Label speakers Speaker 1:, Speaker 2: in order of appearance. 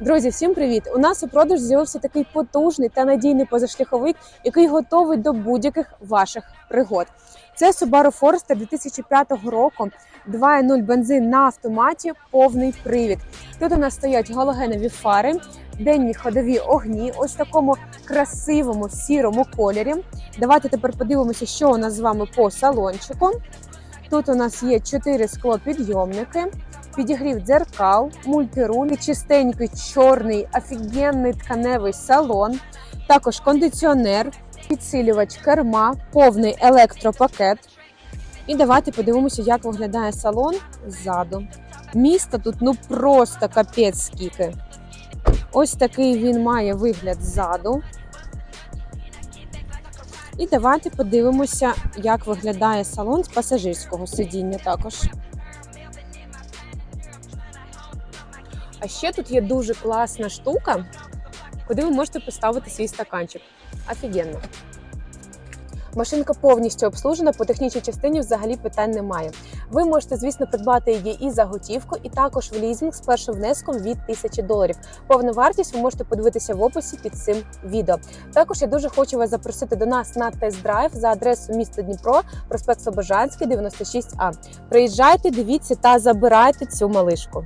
Speaker 1: Друзі, всім привіт! У нас у продаж з'явився такий потужний та надійний позашляховик, який готовий до будь-яких ваших пригод. Це Subaru Forester 2005 року, 2.0 бензин на автоматі, повний привід. Тут у нас стоять галогенові фари, денні ходові огні, ось в такому красивому сірому кольорі. Давайте тепер подивимося, що у нас з вами по салончику. Тут у нас є 4 склопідйомники, підігрів дзеркал, мультируль, чистенький чорний офігенний тканевий салон, також кондиціонер, підсилювач керма, повний електропакет. І давайте подивимося, як виглядає салон ззаду. Місто тут ну просто капець скільки. Ось такий він має вигляд ззаду. І давайте подивимося, як виглядає салон з пасажирського сидіння також. А ще тут є дуже класна штука, куди ви можете поставити свій стаканчик. Офігенно. Машинка повністю обслужена, по технічній частині взагалі питань немає. Ви можете, звісно, придбати її і за готівку, і також в лізинг з першим внеском від 1000 доларів. Повну вартість ви можете подивитися в описі під цим відео. Також я дуже хочу вас запросити до нас на тест-драйв за адресою міста Дніпро, проспект Слобожанський, 96А. Приїжджайте, дивіться та забирайте цю малишку.